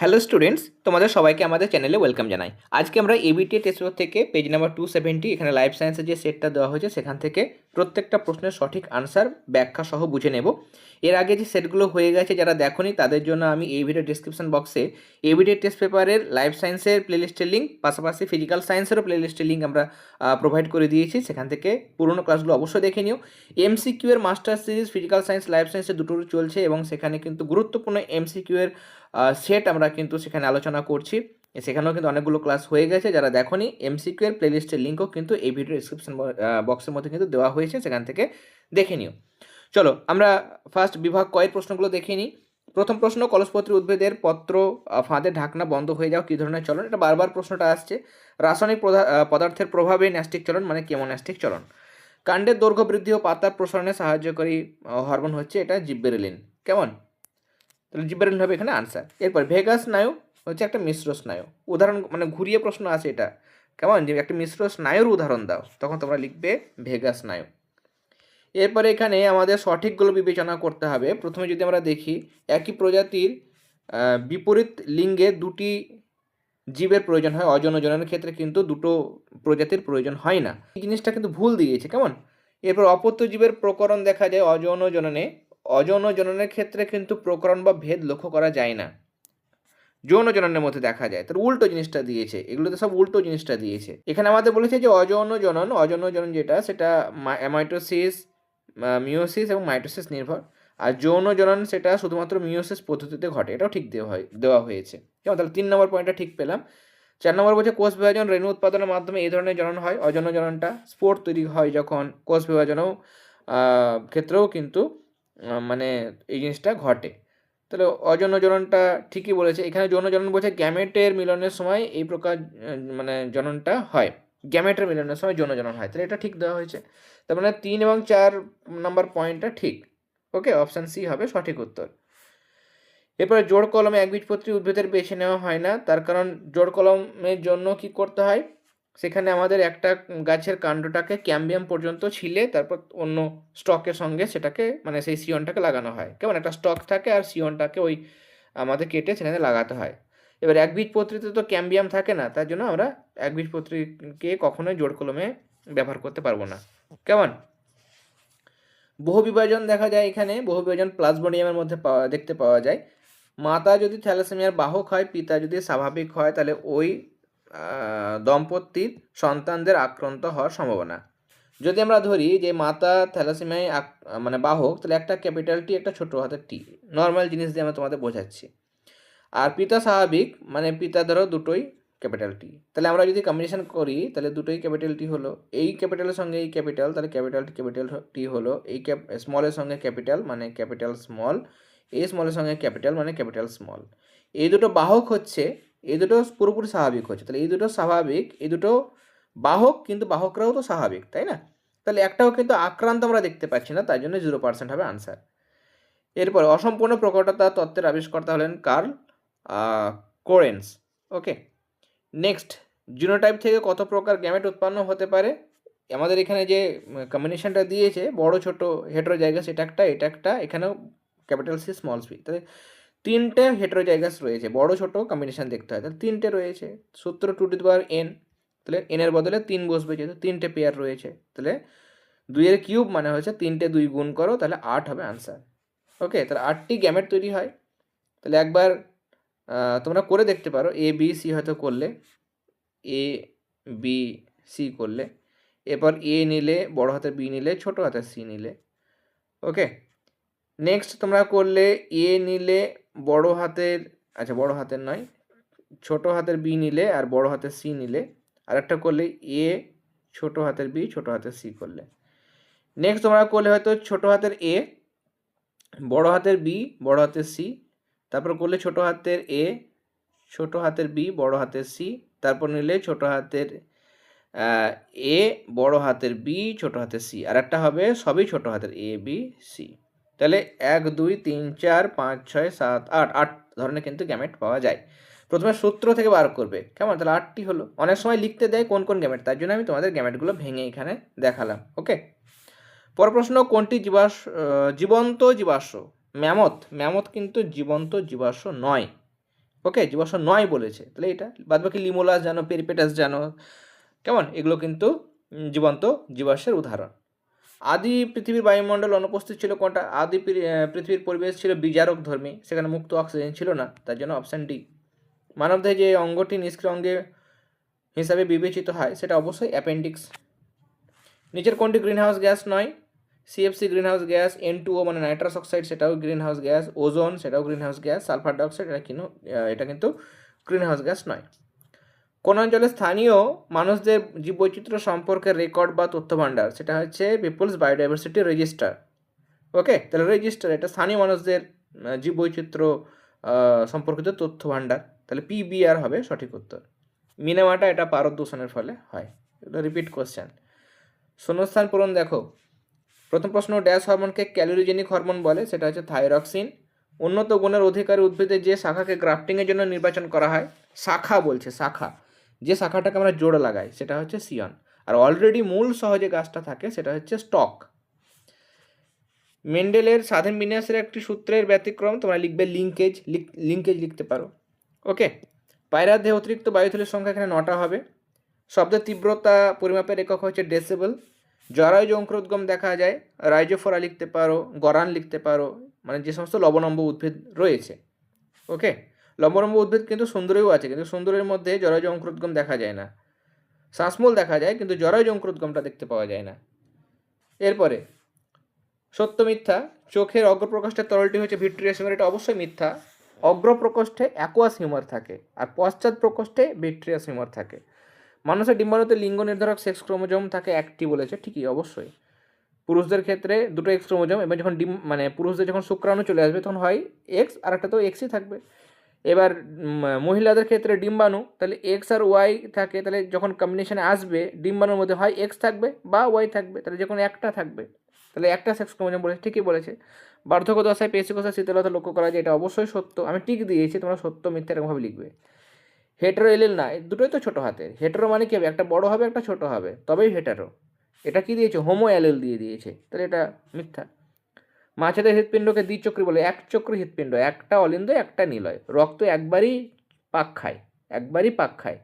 Hello students তোমাদের সবাইকে আমাদের চ্যানেলে ওয়েলকাম জানাই। আজকে আমরা এবিটি টেস্ট থেকে পেজ নাম্বার টু সেভেন্টি এখানে লাইফ সায়েন্সের যে সেটটা দেওয়া হয়েছে, সেখান থেকে প্রত্যেকটা প্রশ্নের সঠিক আনসার ব্যাখ্যা সহ বুঝে নেব। এর আগে যে সেটগুলো হয়ে গেছে, যারা দেখোনি, তাদের জন্য আমি এই ভিডিও ডিসক্রিপশন বক্সে এবিটি টেস্ট পেপারের লাইফ সায়েন্সের প্লেলিস্টের লিঙ্ক পাশাপাশি ফিজিক্যাল সায়েন্সেরও প্লেলিস্টের লিঙ্ক আমরা প্রোভাইড করে দিয়েছি। সেখান থেকে পুরনো ক্লাসগুলো অবশ্যই দেখে নিও। এমসিকিউ এর master series physical science life সায়েন্সের দুটো চলছে এবং সেখানে কিন্তু গুরুত্বপূর্ণ এমসিকিউ এর সেট আমরা কিন্তু সেখানে আলোচনা করছি। সেখানেও কিন্তু অনেকগুলো ক্লাস হয়ে গেছে, যারা দেখনি এমসিকিউ এর প্লেলিস্টের লিঙ্কও কিন্তু এই ভিডিও ডিসক্রিপশন বক্সের মধ্যে কিন্তু দেওয়া হয়েছে, সেখান থেকে দেখে নিও। চলো, আমরা ফার্স্ট বিভাগ কয়ের প্রশ্নগুলো দেখে নিই। প্রথম প্রশ্ন, কলসপত্রী উদ্ভিদের পত্র ফাঁদে ঢাকনা বন্ধ হয়ে যাও, কী ধরনের চলন? এটা বারবার প্রশ্নটা আসছে। রাসায়নিক পদার্থের প্রভাবে ন্যাস্টিক চলন মানে কেমোন্যাস্টিক চলন? কাণ্ডের দৈর্ঘ্য বৃদ্ধি ও পাতার প্রসারণে সাহায্যকারী হরমোন হচ্ছে এটা জিব্বেরেলিন। কেমন? তাহলে জিব্বেরেলিন হবে এখানে আনসার এরপর ভেগাস স্নায়ু হচ্ছে একটা মিশ্র স্নায়ু। উদাহরণ মানে ঘুরিয়ে প্রশ্ন আছে এটা। কেমন? যে একটা মিশ্র স্নায়ুর উদাহরণ দাও, তখন তোমরা লিখবে ভেগাস স্নায়ু। এরপরে এখানে আমাদের সঠিকগুলো বিবেচনা করতে হবে। প্রথমে যদি আমরা দেখি, একই প্রজাতির বিপরীত লিঙ্গে দুটি জীবের প্রয়োজন হয়, অজন ও জননের ক্ষেত্রে কিন্তু দুটো প্রজাতির প্রয়োজন হয় না। এই জিনিসটা কিন্তু ভুল দিয়েছে, কেমন? এরপর অপত্য জীবের প্রকরণ দেখা যায়, অজন জননে অজন জননের ক্ষেত্রে কিন্তু প্রকরণ বা ভেদ লক্ষ্য করা যায় না। যৌন জননের মধ্যে দেখা যায়। তার উল্টো জিনিসটা দিয়েছে। এগুলোতে সব উল্টো জিনিসটা দিয়েছে। এখানে আমাদের বলেছে যে অযৌন জনন অযৌন জনন যেটা, সেটা অ্যামাইটোসিস মিওসিস এবং মাইটোসিস নির্ভর। আর যৌন জনন সেটা শুধুমাত্র মিওসিস পদ্ধতিতে ঘটে। এটাও ঠিক দেওয়া হয়, দেওয়া হয়েছে। কেমন তাহলে তিন নম্বর পয়েন্টটা ঠিক পেলাম। চার নম্বর বলছে কোষ বিভাজন রেণু উৎপাদনের মাধ্যমে এই ধরনের জনন হয়। অযৌন জননটা স্পোর্ট তৈরি হয় যখন কোষ বিভাজনও ক্ষেত্রেও কিন্তু মানে এই জিনিসটা ঘটে। তাহলে অযৌন জননটা ঠিকই বলেছে। এখানে যৌন জনন বলছে গ্যামেটের মিলনের সময় এই প্রকার মানে জননটা হয়। গ্যামেটের মিলনের সময় যৌন জনন হয়। তাহলে এটা ঠিক দেওয়া হয়েছে। তার মানে তিন এবং চার নাম্বার পয়েন্টটা ঠিক। ওকে, অপশান সি হবে সঠিক উত্তর। এরপরে জোড় কলমে একবীজপত্রী উদ্ভিদের বেছে নেওয়া হয় না। তার কারণ জোড় কলমের জন্য কি করতে হয়? সেখানে আমাদের একটা গাছের কাণ্ডটাকে ক্যাম্বিয়াম পর্যন্ত ছিলে, তারপর অন্য স্টকের সঙ্গে সেটাকে মানে সেই সিয়নটাকে লাগানো হয়। কেমন? একটা স্টক থাকে আর সিয়নটাকে ওই আমাদের কেটে সেখানে লাগাতে হয়। এবার একবীজপত্রীতে তো ক্যাম্বিয়াম থাকে না, তার জন্য আমরা একবীজপত্রীকে কখনোই জোড় কলমে ব্যবহার করতে পারব না। কেমন? বহু বিভাজন দেখা যায় এখানে, বহু বিভাজন প্লাজমোডিয়ামের মধ্যে পাওয়া, দেখতে পাওয়া যায়। মাতা যদি থ্যালাসেমিয়ার বাহক হয়, পিতা যদি স্বাভাবিক হয়, তাহলে ওই দম্পতির সন্তানদের আক্রান্ত হওয়ার সম্ভাবনা। যদি আমরা ধরি যে মাতা থ্যালাসেমিয়ায় মানে বাহক, তাহলে একটা ক্যাপিটাল টি, একটা ছোট হাতের টি, নর্মাল জিনিস দিয়ে আমরা তোমাদের বোঝাচ্ছি। আর পিতা স্বাভাবিক মানে পিতা ধরো দুটোই ক্যাপিটাল টি। তাহলে আমরা যদি কম্বিনেশন করি, তাহলে দুটোই ক্যাপিটাল টি হলো। এই ক্যাপিটালের সঙ্গে এই ক্যাপিটাল, তাহলে ক্যাপিটাল ক্যাপিটাল টি হলো। এই ক্যাপ স্মলের সঙ্গে ক্যাপিটাল মানে ক্যাপিটাল স্মল এই স্মলের সঙ্গে ক্যাপিটাল মানে ক্যাপিটাল স্মল এই দুটো বাহক হচ্ছে এই দুটো পুরোপুরি স্বাভাবিক হচ্ছে তাহলে এই দুটো স্বাভাবিক, এই দুটো বাহক, কিন্তু বাহকরাও তো স্বাভাবিক, তাই না? তাহলে একটাও কিন্তু আক্রান্ত আমরা দেখতে পাচ্ছি না তাই জন্য জিরো পার্সেন্ট হবে আনসার এরপর অসম্পূর্ণ প্রকটতা তত্ত্বের আবিষ্কর্তা হলেন Karl Correns, okay? Next, genotype থেকে কত প্রকার গ্যামেট উৎপন্ন হতে পারে? আমাদের এখানে যে কম্বিনেশনটা দিয়েছে, বড়, ছোট হেটেরো জায়গা সেটা একটা, এটা একটা, এখানেও ক্যাপিটাল সি স্মল সি তাহলে তিনটে হেটেরো জায়গাস রয়েছে, বড়, ছোট কম্বিনেশন দেখতে হয়। তাহলে তিনটে রয়েছে, সূত্র টু টু পাওয়ার এন তাহলে এনের বদলে তিন বসবে যেহেতু তিনটে পেয়ার রয়েছে। তাহলে দুইয়ের কিউব মানে হচ্ছে তিনটে দুই গুণ করো, তাহলে আট হবে আনসার ওকে তাহলে আটটি গ্যামেট তৈরি হয়। তাহলে একবার তোমরা করে দেখতে পারো এ বি সি হয়তো করলে এ বি সি করলে, এরপর এ নিলে, বড় হাতে বি নিলে, ছোট হাতে সি নিলে। ওকে নেক্সট তোমরা করলে এ নিলে বড় হাতের আচ্ছা বড় হাতের নয়, ছোট হাতের বি নিলে আর বড় হাতের সি নিলে আর একটা করলে এ, ছোট হাতের বি, ছোট হাতের সি করলে। নেক্সট তোমরা করলে হয়তো ছোট হাতের এ, বড় হাতের বি, বড় হাতের সি, তারপর করলে ছোট হাতের এ, ছোট হাতের বি, বড় হাতের সি, তারপর নিলে ছোট হাতের এ, বড় হাতের বি, ছোট হাতের সি আর একটা হবে সবই ছোট হাতের এ, বি, সি। তাহলে এক দুই তিন চার পাঁচ ছয় সাত আট আট ধরনের কিন্তু গ্যামেট পাওয়া যায়। প্রথমে সূত্র থেকে বার করবে। কেমন? তাহলে আটটি হলো। অনেক সময় লিখতে দেয় কোন কোন গ্যামেট তার জন্য আমি তোমাদের গ্যামেটগুলো ভেঙে এখানে দেখালাম ওকে পর প্রশ্ন কোনটি আহ, জীবন্ত জীবাশ্ম? ম্যামথ ম্যামথ কিন্তু জীবন্ত জীবাশ্ম নয় ওকে জীবাশ্ম নয় বলেছে। তাহলে এটা বাদ বাকি লিমোলাস জানো পেরিপেটাস জানো কেমন? এগুলো কিন্তু জীবন্ত জীবাশ্মের উদাহরণ। আদি পৃথিবীর বায়ুমণ্ডল অনুপস্থিত ছিল কোনটা? আদি পৃথিবীর পরিবেশ ছিল বিজারক ধর্মী, সেখানে মুক্ত অক্সিজেন ছিল না, তার জন্য অপশান ডি মানবদেহে যে অঙ্গটি নিষ্ক্রিয় অঙ্গে হিসাবে বিবেচিত হয়, সেটা অবশ্যই অ্যাপেন্ডিক্স নিচের কোনটি গ্রিনহাউস গ্যাস নয়? সিএফসি গ্রিনহাউস গ্যাস এন টুও মানে নাইট্রাস অক্সাইড সেটাও গ্রিনহাউস গ্যাস ওজোন সেটাও গ্রিনহাউস গ্যাস সালফার ডাইঅক্সাইড এটা কিন্তু এটা কিন্তু গ্রিনহাউস গ্যাস নয়। কোন অঞ্চলে স্থানীয় মানুষদের জীববৈচিত্র্য সম্পর্কে রেকর্ড বা তথ্য ভাণ্ডার সেটা হচ্ছে পিপলস বায়োডাইভার্সিটি রেজিস্টার। ওকে, তাহলে রেজিস্টার এটা স্থানীয় মানুষদের জীববৈচিত্র্য সম্পর্কিত তথ্য ভাণ্ডার তাহলে পিবিআর হবে সঠিক উত্তর। মিনেমাটা এটা পারদ দূষণের ফলে হয়। এটা রিপিট কোশ্চেন শূন্যস্থান পূরণ দেখো। প্রথম প্রশ্ন, ড্যাশ হরমোনকে ক্যালোরিজেনিক হরমোন বলে, সেটা হচ্ছে থাইরক্সিন। উন্নত গুণের অধিকারী উদ্ভিদের যে শাখাকে গ্রাফটিংয়ের জন্য নির্বাচন করা হয়, শাখা বলছে, শাখা। যে শাখাটাকে আমরা জোড় লাগাই, সেটা হচ্ছে সিয়ন আর অলরেডি মূল সহজে গাছটা থাকে, সেটা হচ্ছে স্টক মেন্ডেলের স্বাধীন বিন্যাসের একটি সূত্রের ব্যতিক্রম, তোমরা লিখবে লিঙ্কেজ লিঙ্কেজ লিখতে পারো। ওকে পায়রার দেহে অতিরিক্ত বায়ুথলির সংখ্যা এখানে নটা হবে। শব্দের তীব্রতা পরিমাপের একক হচ্ছে ডেসিবল জরায়ু অঙ্কুরোদ্গম দেখা যায়। রাইজোফোরা লিখতে পারো, গরান লিখতে পারো মানে যে সমস্ত লবণম্ব উদ্ভিদ রয়েছে। ওকে লবণম্ব উদ্ভিদ কিন্তু সুন্দরীও আছে, কিন্তু সুন্দরের মধ্যে জরায়ু অঙ্কুরোদ্গম দেখা যায় না। শ্বাসমূল দেখা যায়, কিন্তু জরায়ু অঙ্কুরোদ্গমটা দেখতে পাওয়া যায় না। এরপরে, সত্য মিথ্যা, চোখের অগ্রপ্রকোষ্ঠের তরলটি হচ্ছে ভিট্রিয়াস হিউমার এটা অবশ্যই মিথ্যা। অগ্রপ্রকোষ্ঠে অ্যাকোয়াস হিউমার থাকে, আর পশ্চাৎ প্রকোষ্ঠে ভিট্রিয়াস হিউমার থাকে। মানুষের ডিম্বাণুতে লিঙ্গ নির্ধারক সেক্স ক্রোমোজোম থাকে একটি বলেছে, ঠিকই, অবশ্যই। পুরুষদের ক্ষেত্রে দুটো এক্স ক্রোমোজোম এবার যখন ডিম মানে পুরুষদের যখন শুক্রাণু চলে আসবে, তখন হয় এক্স আর একটা তো এক্সই থাকবে। এবার মহিলাদের ক্ষেত্রে ডিম্বাণু, তাহলে এক্স আর ওয়াই থাকে, তাহলে যখন কম্বিনেশনে আসবে, ডিম্বাণুর মধ্যে হয় এক্স থাকবে বা ওয়াই থাকবে, তাহলে যে কোনো একটা থাকবে, তাহলে একটা সেক্স ক্রোমোজোম বলেছে, ঠিকই বলেছে। বার্ধক্য দশায় পেশি পেশিকোষা শীতলতা লক্ষ্য করা যায়, এটা অবশ্যই সত্য। আমি টিক দিয়েছি, তোমরা সত্য, মিথ্যা এরকমভাবে লিখবে। হেটারো এলিল না দুটোই তো ছোটো হাতের। হেটারো মানে কি হবে? একটা বড় হবে, একটা ছোট হবে, তবেই হেটারো এটা কি দিয়েছে? হোমো অ্যালেল দিয়ে দিয়েছে। তাহলে এটা মিথ্যা। মাছেদের হৃৎপিণ্ডকে দ্বিচক্রী বলে, এক চক্রী হৃৎপিণ্ড, একটা অলিন্দ, একটা নিলয়। রক্ত একবারই পাক খায়, একবারই পাক খায়।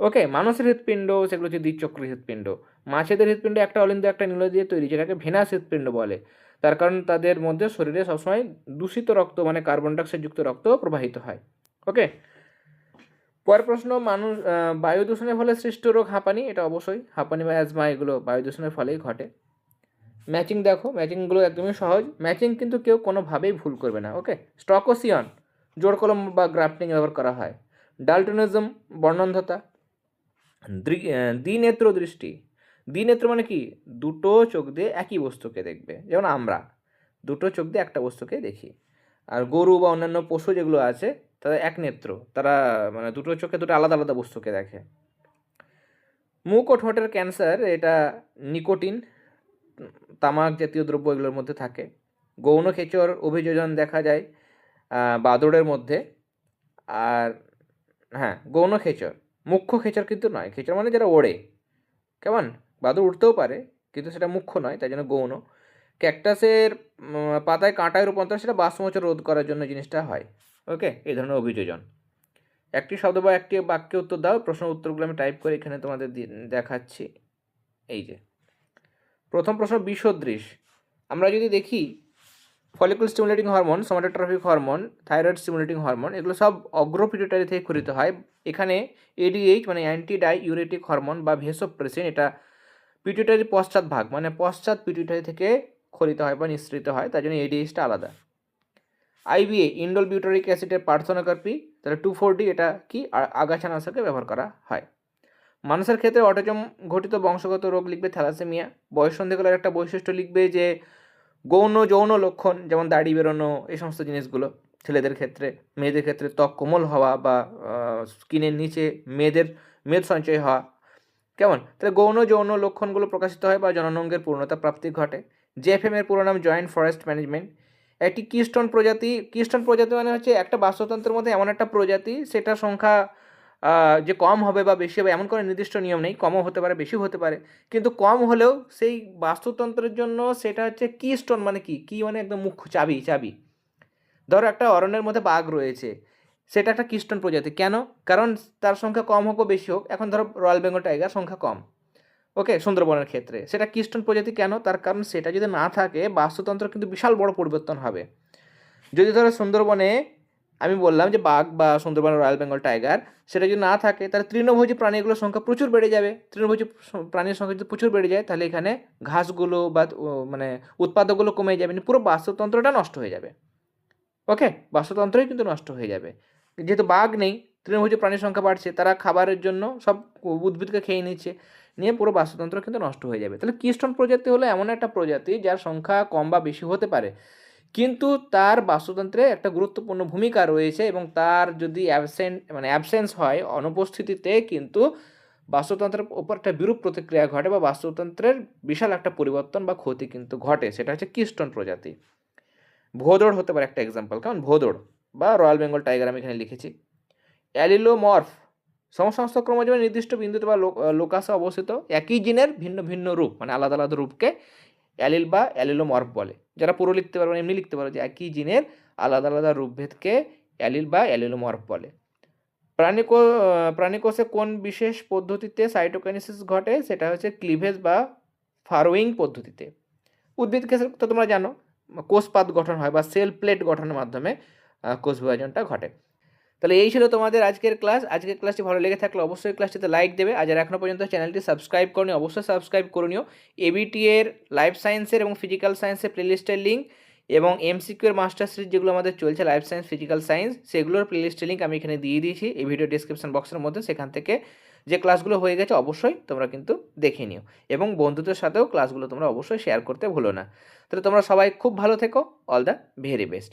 ওকে, মানুষের হৃৎপিণ্ড, সেগুলো হচ্ছে দ্বিচক্রী হৃৎপিণ্ড। মাছেদের হৃৎপিণ্ড একটা অলিন্দ, একটা নিলয় দিয়ে তৈরি, যেটাকে ভেনাস হৃৎপিণ্ড বলে। তার কারণ তাদের মধ্যে শরীরে সবসময় দূষিত রক্ত মানে কার্বন ডাইঅক্সাইড যুক্ত রক্ত প্রবাহিত হয়। ওকে, পরের প্রশ্ন, মানুষ বায়ু দূষণের ফলে সৃষ্ট রোগ হাঁপানি, এটা অবশ্যই। হাঁপানি বা অ্যাজমা এগুলো বায়ু দূষণের ফলেই ঘটে। ম্যাচিং দেখো ম্যাচিংগুলো একদমই সহজ। ম্যাচিং কিন্তু কেউ কোনোভাবেই ভুল করবে না ওকে স্টকোসিয়ন জোড় কলম বা গ্রাফটিং ব্যবহার করা হয়। ডালটনিজম বর্ণন্ধতা। দ্বিনেত্র দৃষ্টি দ্বিনেত্র মানে কি? দুটো চোখ দিয়ে একই বস্তুকে দেখবে, যেমন আমরা। দুটো চোখ দিয়ে একটা বস্তুকে দেখি। আর গরু বা অন্যান্য পশু যেগুলো আছে, তারা এক নেত্র। তারা মানে দুটো চোখে দুটো আলাদা আলাদা বস্তুকে দেখে। মুখ ও ঠোঁটের ক্যান্সার এটা নিকোটিন। তামাক জাতীয় দ্রব্য এগুলোর মধ্যে থাকে। গৌণ খেচর অভিযোজন দেখা যায় আহ, বাদুড়ের মধ্যে। আর হ্যাঁ গৌণ খেচর। মুখ্য খেচর কিন্তু নয়। খেচর মানে যারা ওড়ে। কেমন? বাদুড় উঠতেও পারে কিন্তু সেটা মুখ্য নয় তাই জন্য গৌণ। ক্যাকটাসের পাতায় কাঁটায় রূপান্তর সেটা বাষ্পমোচন রোধ করার জন্য জিনিসটা হয়। ওকে? এই ধরনের অভিযোজন। একটি শব্দ বা একটি বাক্যে উত্তর দাও প্রশ্ন উত্তরগুলো আমি টাইপ করে এখানে তোমাদের দেখাচ্ছি। এই যে। প্রথম প্রশ্ন বিসদৃশ আমরা যদি দেখি follicle stimulating hormone somatotrophic hormone thyroid stimulating hormone এগুলো সব অগ্রপিটুটারি থেকে ক্ষরিত হয়। এখানে এডিএইচ মানে অ্যান্টি ডাই ইউরেটিক হরমোন বা ভেসোপ্রেসিন এটা পিটুটারি পশ্চাৎ ভাগ মানে পশ্চাৎ পিটুটারি থেকে ক্ষরিত হয় বা নিঃসৃত হয় তাই জন্য এডিএইচটা আলাদা। আইবিএ ইন্ডোল বিউটারিক অ্যাসিডের পার্থনাকার্পি তাহলে টু ফোর ডি এটা কি? আগাছানাশকে ব্যবহার করা হয়। মানুষের ক্ষেত্রে অটোজম ঘটিত বংশগত রোগ লিখবে থ্যালাসেমিয়া। বয়সন্ধিগুলোর একটা বৈশিষ্ট্য লিখবে যে গৌণ, যৌন লক্ষণ যেমন দাড়ি বেরোনো, এই সমস্ত জিনিসগুলো ছেলেদের ক্ষেত্রে। মেয়েদের ক্ষেত্রে ত্বক কোমল হওয়া বা স্কিনের নিচে মেয়েদের, মেদ সঞ্চয় হওয়া। কেমন? তাহলে গৌণ, যৌন লক্ষণগুলো প্রকাশিত হয় বা জননঙ্গের পূর্ণতা প্রাপ্তি ঘটে। জেএফএম এর পুরো নাম জয়েন্ট ফরেস্ট ম্যানেজমেন্ট একটি কিস্টন প্রজাতি কিস্টন প্রজাতি মানে হচ্ছে একটা বাস্তুতন্ত্রের মধ্যে এমন একটা প্রজাতি, সেটার সংখ্যা যে কম হবে বা বেশি হবে, এমন কোনো নির্দিষ্ট নিয়ম নেই। কমও হতে পারে, বেশিও হতে পারে। কিন্তু কম হলেও সেই বাস্তুতন্ত্রের জন্য সেটা হচ্ছে কি স্টোন মানে কি? কি মানে একদম মুখ্য চাবি চাবি। ধরো একটা অরণ্যের মধ্যে বাঘ রয়েছে। সেটা একটা কিস্টন প্রজাতি। কেন? কারণ তার সংখ্যা কম হোক বেশি হোক, এখন ধরো রয়্যাল বেঙ্গল টাইগার সংখ্যা কম। ওকে, সুন্দরবনের ক্ষেত্রে। সেটা কিস্টন প্রজাতি কেন? তার কারণ সেটা যদি না থাকে, বাস্তুতন্ত্র কিন্তু বিশাল বড় পরিবর্তন হবে। যদি ধরো সুন্দরবনে আমি বললাম যে বাঘ বা সুন্দরবনের রয়্যাল বেঙ্গল টাইগার, সেটা যদি না থাকে, তাহলে তৃণভোজী প্রাণীগুলোর সংখ্যা প্রচুর বেড়ে যাবে। তৃণভোজী প্রাণীর সংখ্যা যদি প্রচুর বেড়ে যায়, তাহলে এখানে ঘাসগুলো বা মানে উৎপাদকগুলো কমে যাবে মানে পুরো বাস্তুতন্ত্রটা নষ্ট হয়ে যাবে। ওকে? বাস্তুতন্ত্রই কিন্তু নষ্ট হয়ে যাবে। যেহেতু বাঘ নেই, তৃণভোজী প্রাণীর সংখ্যা বাড়ছে, তারা খাবারের জন্য সব উদ্ভিদকে খেয়ে নিচ্ছে, নিয়ে পুরো বাস্তুতন্ত্র কিন্তু নষ্ট হয়ে যাবে। তাহলে কিস্টন প্রজাতি হলো এমন একটা প্রজাতি, যার সংখ্যা কম বা বেশি হতে পারে। কিন্তু তার বাস্তুতন্ত্রে একটা গুরুত্বপূর্ণ ভূমিকা রয়েছে এবং তার যদি অ্যাবসেন্ট মানে অ্যাবসেন্স হয়, অনুপস্থিতিতে কিন্তু বাস্তুতন্ত্রের উপর একটা বিরূপ প্রতিক্রিয়া ঘটে বা বাস্তুতন্ত্রের বিশাল একটা পরিবর্তন বা ক্ষতি কিন্তু ঘটে। সেটা হচ্ছে কিস্টন প্রজাতি। ভোদড় হতে পারে একটা এক্সাম্পল কারণ ভোদড় বা রয়্যাল বেঙ্গল টাইগার আমি এখানে লিখেছি। অ্যালিলোমর্ফ সমসমস্ত ক্রমজমের নির্দিষ্ট বিন্দুতে বা লোকাসে অবস্থিত। একই জিনের ভিন্ন ভিন্ন রূপ মানে আলাদা আলাদা রূপকে অ্যালিল বা অ্যালিলোমর্ফ বলে। যারা পুরো লিখতে পারবে এমনি লিখতে পারো যে একই জিনের আলাদা আলাদা রূপভেদকে অ্যালিল বা অ্যালিলোমর্ফ বলে। প্রাণীকো, প্রাণীকোষে কোন বিশেষ পদ্ধতিতে সাইটোকাইনেসিস ঘটে? সেটা হচ্ছে ক্লিভেজ বা ফারোয়িং পদ্ধতিতে। উদ্ভিদ ক্ষেত্রে তো তোমরা জানো, কোষপাত গঠন হয় বা সেল প্লেট গঠনের মাধ্যমে কোষ বিভাজনটা ঘটে। তাহলে এই ছিল তোমাদের আজকের ক্লাস আজকের ক্লাসটি ভালো লেগে থাকলে অবশ্যই ক্লাসটিতে লাইক দেবে। আর যারা এখনও পর্যন্ত চ্যানেলটি সাবস্ক্রাইব করনি, অবশ্যই সাবস্ক্রাইব করে নিও। এবিটি এর লাইফ সায়েন্সের এবং ফিজিক্যাল সায়েন্সের প্লেলিস্টের লিঙ্ক এবং এমসিকিউর মাস্টার সিরিজ যেগুলো আমাদের চলছে লাইফ সায়েন্স ফিজিক্যাল সায়েন্স সেগুলোর প্লেলিস্টের লিঙ্ক আমি এখানে দিয়ে দিয়েছি। এই ভিডিও ডিসক্রিপশন বক্সের মধ্যে সেখান থেকে যে ক্লাসগুলো হয়ে গেছে, অবশ্যই তোমরা কিন্তু দেখে নিও। এবং বন্ধুদের সাথেও ক্লাসগুলো তোমরা অবশ্যই শেয়ার করতে ভুলো না। তাহলে তোমরা সবাই খুব ভালো থেকো। All the very best